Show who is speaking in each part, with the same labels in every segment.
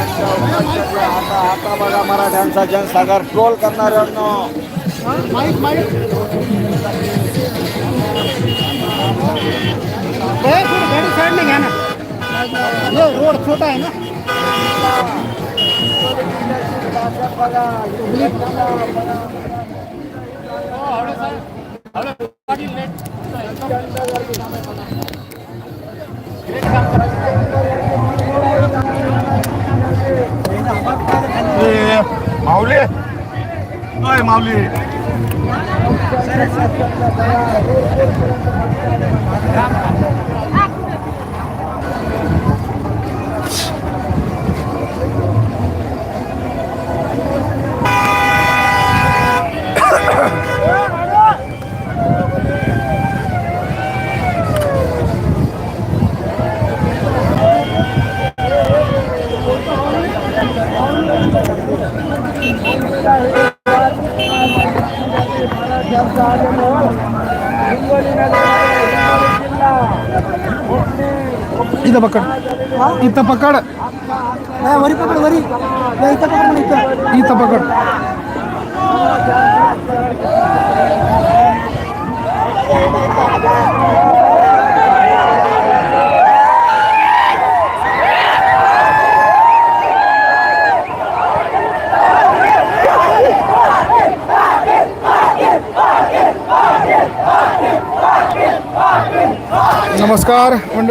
Speaker 1: आता बघा मराठ्यांचा जनसागर ट्रोल करणाऱ्यांनो
Speaker 2: माईक माईक ए, थोडी घ्या ना हे रोड छोटा आहे ना
Speaker 3: তাহলে
Speaker 2: इथं पकड. इथं पकड. वरी पकड वरी. नाही, इथं पकड इथं. इथं पकड. नमस्कार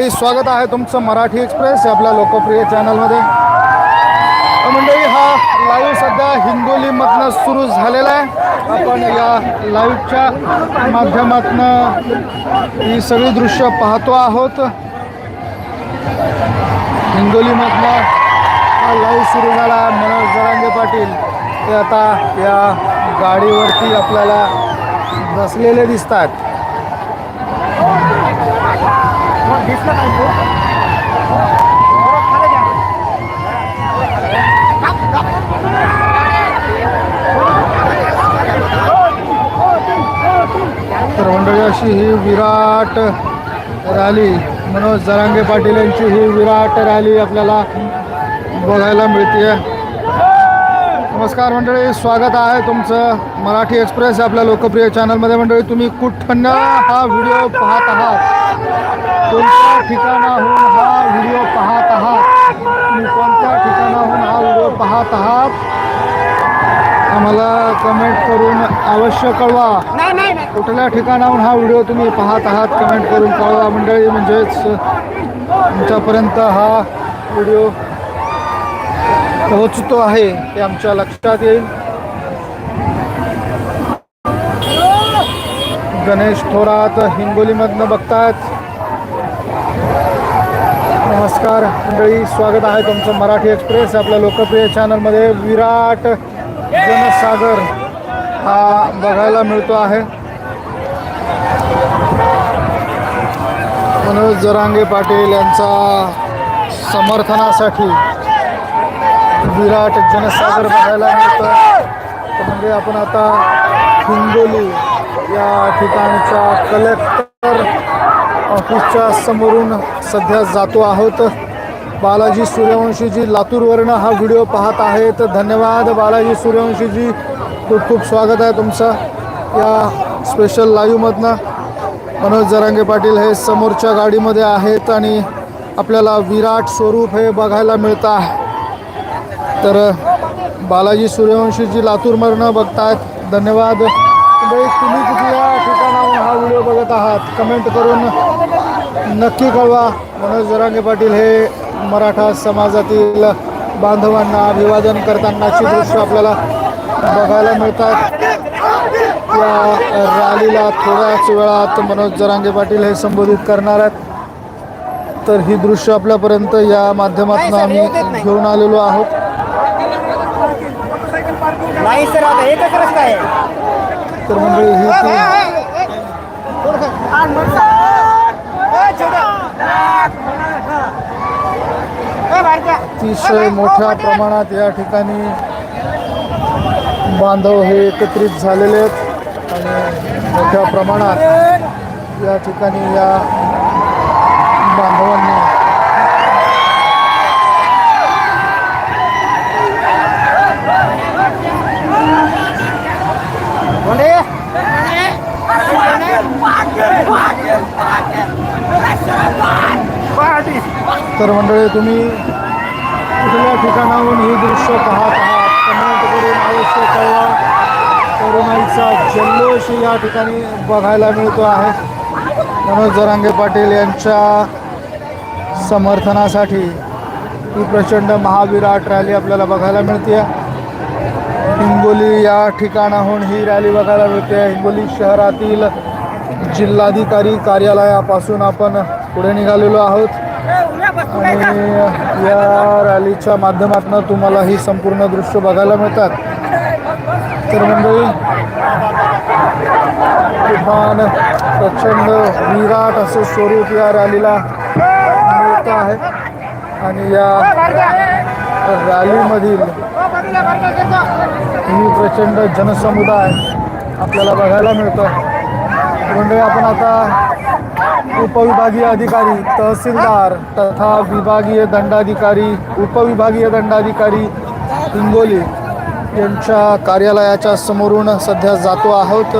Speaker 2: मंडळी स्वागत आहे तुमचं मराठी एक्सप्रेस आपल्या लोकप्रिय चॅनलमध्ये. तर मंडळी हा लाईव्ह सध्या हिंगोलीमधनं सुरू झालेला आहे. आपण या लाईव्हच्या माध्यमातनं ही सगळी दृश्य पाहतो आहोत. हिंगोलीमधनं हा लाईव्ह सुरू झाला. मनोज जरांगे पाटील ते आता या गाडीवरती आपल्याला बसलेले दिसतात. तर मंडळी अशी ही विराट रॅली. मनोज जरांगे पाटील यांची ही विराट रॅली आपल्याला बघायला मिळते नमस्कार मंडळी स्वागत आहे तुमचं मराठी एक्सप्रेस आपल्या लोकप्रिय चॅनलमध्ये मंडळी तुम्ही कुठं हा व्हिडिओ पाहत आहात? कोणत्या ठिकाणाहून हा व्हिडिओ पाहत आहात? तुम्ही कोणत्या ठिकाणाहून हा व्हिडिओ पाहत आहात? आम्हाला कमेंट करून अवश्य कळवा.
Speaker 1: कुठल्या ठिकाणाहून हा व्हिडिओ तुम्ही पाहत आहात कमेंट करून कळवा मंडळी. म्हणजेच तुमच्यापर्यंत हा व्हिडिओ पोहोचतो आहे हे आमच्या लक्षात येईल. गणेश थोरात हिंगोलीमधनं बघतात नमस्कार मंडळी स्वागत आहे तुमचं मराठी एक्सप्रेस आपल्या लोकप्रिय चॅनलमध्ये विराट जनसागर हा बघायला मिळतो आहे. मनोज जरांगे पाटील यांचा समर्थनासाठी विराट जनसागर बघायला मिळतो तर म्हणजे आपण आता हिंगोली या ठिकाणच्या कलेक्टर ऑफिसच्या समोरून सध्या जातो आहोत. बालाजी सूर्यवंशीजी लातूरवरनं हा व्हिडिओ पाहत आहेत. धन्यवाद बालाजी सूर्यवंशीजी. खूप खूप स्वागत आहे तुमचं या स्पेशल लाईव्हमधनं मनोज जरांगे पाटील हे समोरच्या गाडीमध्ये आहेत आणि आपल्याला विराट स्वरूप हे बघायला मिळतं आहे. तर बालाजी सूर्यवंशीजी लातूरमधनं बघतायत. धन्यवाद. तुम्ही कुठल्या ठिकाणाहून हा व्हिडिओ बघत आहात? कमेंट करून नक्की कळवा मनोज जरांगे पाटील हे मराठा समाजातील बांधवांना अभिवादन करतानाची दृश्य आपल्याला बघायला मिळतात या रॅलीला थोड्याच वेळात मनोज जरांगे पाटील हे संबोधित करणार आहेत तर ही दृश्य आपल्यापर्यंत या माध्यमातून आम्ही घेऊन आलेलो आहोत
Speaker 2: नाही सर आता एकच रस्ता आहे
Speaker 1: तर मंडळी ही अतिशय मोठ्या प्रमाणात या ठिकाणी बांधव हे एकत्रित झालेले आहेत. आणि मोठ्या प्रमाणात या ठिकाणी या बांधवांनी तर मंडळी तुम्ही कुठल्या ठिकाणाहून ही दृश्य पाहत आहात. कमेंट करून अवश्य कळवा. तरुणाईचा जल्लोष या ठिकाणी बघायला मिळतो आहे. मनोज जरांगे पाटील यांच्या समर्थनासाठी ही प्रचंड महाविराट रॅली आपल्याला बघायला मिळते हिंगोली या ठिकाणाहून ही रॅली बघायला मिळते हिंगोली शहरातील जिल्हाधिकारी कार्यालयापासून आपण पुढे निघालेलो आहोत. आणि या रॅलीच्या माध्यमातून तुम्हाला ही संपूर्ण दृश्य बघायला मिळतात. तर मंडळी किमान प्रचंड विराट असं स्वरूप या रॅलीला मिळतं आहे. आणि या रॅलीमधील ही प्रचंड जनसमुदाय आपल्याला बघायला मिळतो. म्हणजे आपण आता उपविभागीय अधिकारी तहसीलदार तथा विभागीय दंडाधिकारी उपविभागीय दंडाधिकारी हिंगोली यांच्या कार्यालयाच्या समोरून सध्या जातो आहोत.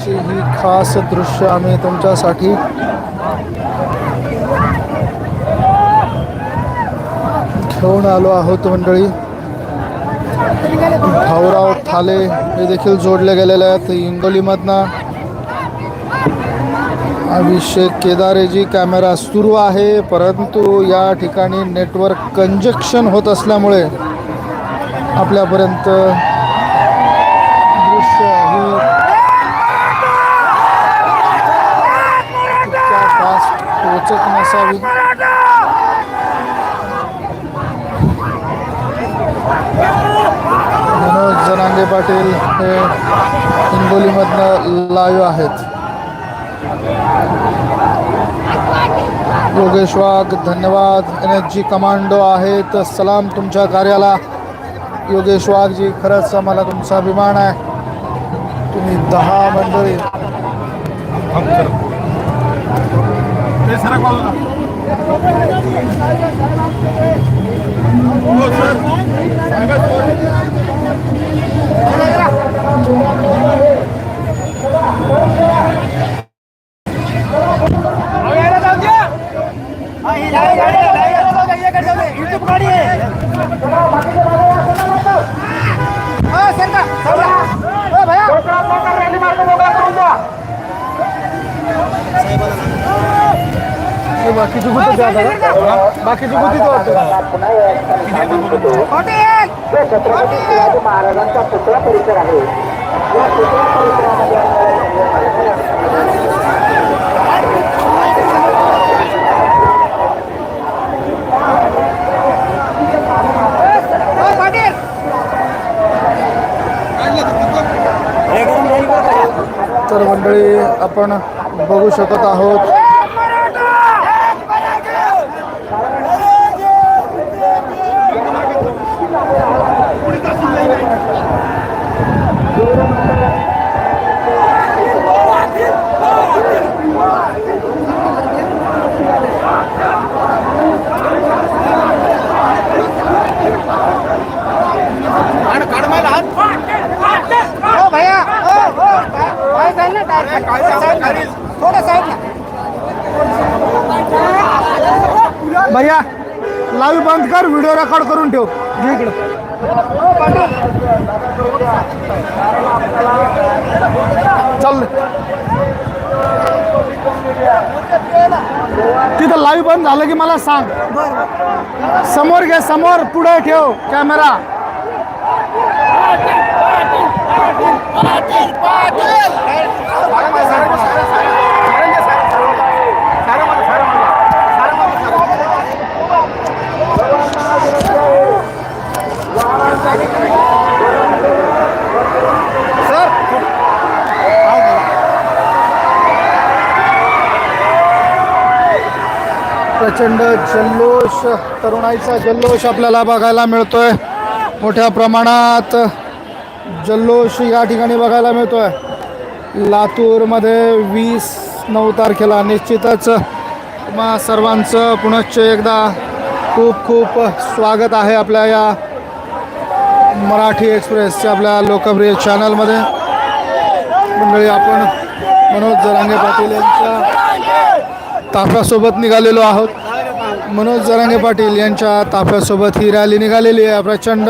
Speaker 1: या ही खास दृश्य आम्ही तुमच्यासाठी घेऊन आलो आहोत मंडळी. भाऊराव ठाले हे देखील जोडले गेलेले आहेत हिंगोलीमधनं. अभिषेक केदारेजी कॅमेरा सुरू आहे परंतु या ठिकाणी नेटवर्क कंजक्शन होत असल्यामुळे आपल्यापर्यंत पाटील हे हिंगोलीमधनं लाईव्ह आहेत. योगेश वाघ धन्यवाद. एन एच जी कमांडो आहेत. सलाम तुमच्या कार्याला. योगेश वाघजी खरंच मला तुमचा अभिमान आहे. तुम्ही दहा मंडळी.
Speaker 3: ते सर कॉल ना हो सर सांगा सर.
Speaker 1: हे बाकीची कुठे जातात बाकीची कुठे वाटतं
Speaker 4: छत्रपती शिवाजी महाराजांचा पुतळा परिसर आहे या पुतळा परिसरामध्ये
Speaker 1: तर मंडळी आपण बघू शकत आहोत भैया लाईव्ह बंद कर व्हिडिओ रेकॉर्ड करून ठेव. इकडं. चल. तिथं लाईव्ह बंद झालं की मला सांग. समोर घे समोर पुढे ठेव कॅमेरा प्रचंड जल्लोष तरुणाईचा जल्लोष आपल्याला बघायला मिळतोय. मोठ्या प्रमाणात जल्लोष या ठिकाणी बघायला मिळतोय. लातूरमध्ये वीस नऊ तारखेला निश्चितच मग सर्वांचं पुनश्च एकदा खूप खूप स्वागत आहे आपल्या या मराठी एक्सप्रेसच्या आपल्या लोकप्रिय चॅनलमध्ये. मंडळी आपण मनोज जरांगे पाटील यांच्या ताफ्यासोबत निघालेलो आहोत. मनोज जरांगे पाटील यांच्या ताफ्यासोबत ही रॅली निघालेली आहे. प्रचंड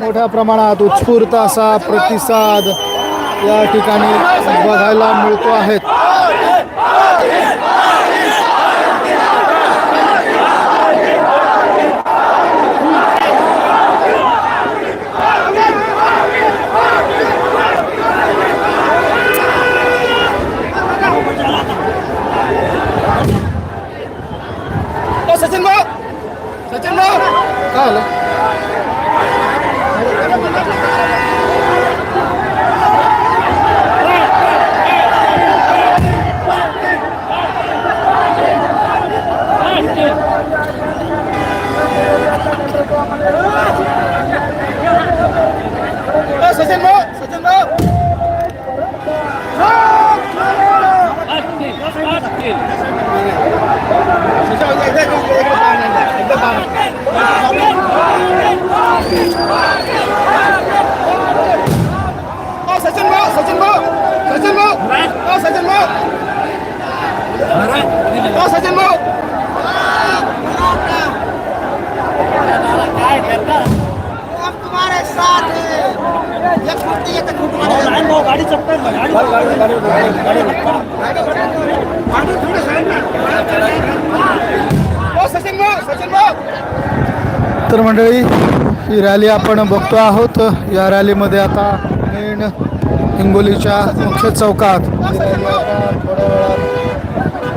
Speaker 1: मोठ्या प्रमाणात उत्स्फूर्त असा प्रतिसाद या ठिकाणी बघायला मिळतो आहेत
Speaker 3: सचिन भाऊ सचिन भाऊ
Speaker 1: काय आलं
Speaker 3: सचिन भाऊ सचिन भाऊ सचिन भाऊ सचिन भाऊ सचिन भाऊ सचिन भाऊ सचिन भाऊ
Speaker 5: तुम्हारे साथ एक फुटी एक
Speaker 3: सचिन भाऊ सचिन भाऊ
Speaker 1: तर मंडळी ही रॅली आपण बघतो आहोत. या रॅलीमध्ये आता मेन हिंगोलीच्या मुख्य चौकात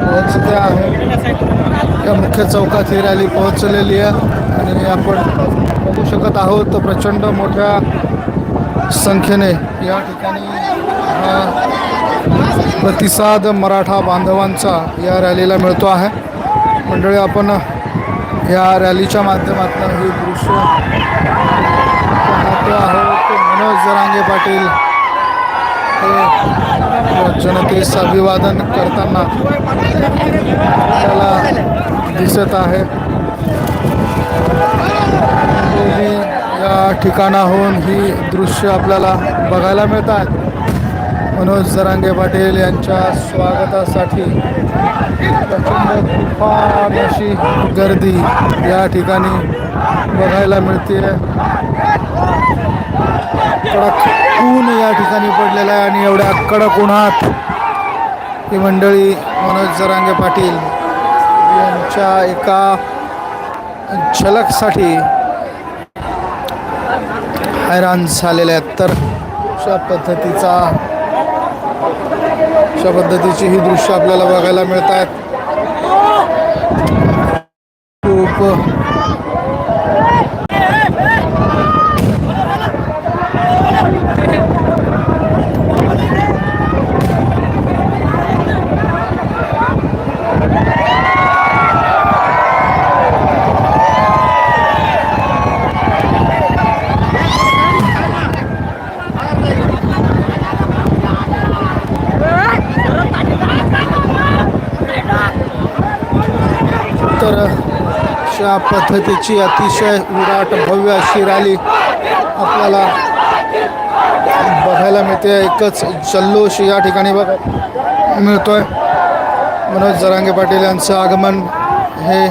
Speaker 1: पोहोचते आहे या मुख्य चौकात ही रॅली पोहोचलेली आहे. आणि आपण बघू शकत आहोत प्रचंड मोठ्या संख्येने या ठिकाणी प्रतिसाद मराठा बांधवांचा या रॅलीला मिळतो आहे. मंडळी आपण या रॅलीच्या माध्यमातून हे दृश्य पाहतो आहोत मनोज जरांगे पाटील. हे जनतेस अभिवादन करताना आपल्याला दिसत आहे. या ठिकाणाहून ही दृश्य आपल्याला बघायला मिळतात मनोज जरांगे पाटील यांच्या स्वागतासाठी प्रचंड तुफान अशी गर्दी या ठिकाणी बघायला मिळते कडक ऊन या ठिकाणी पडलेलं आहे आणि एवढ्या कडक उन्हात ही मंडळी मनोज जरांगे पाटील यांच्या एका झलकसाठी हैराण झालेल्या आहेत. तर अशा पद्धतीचा अशा पद्धतीची ही दृश्य आपल्याला बघायला मिळत आहेत खूप तर अशा पद्धतीची अतिशय विराट भव्य अशी रॅली आपल्याला बघायला मिळते. एकच जल्लोष या ठिकाणी बघ. मिळतोय. मनोज जरांगे पाटील यांचं आगमन हे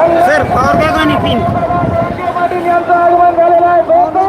Speaker 3: सर पॉवर बॅग आणि पिन
Speaker 1: भैया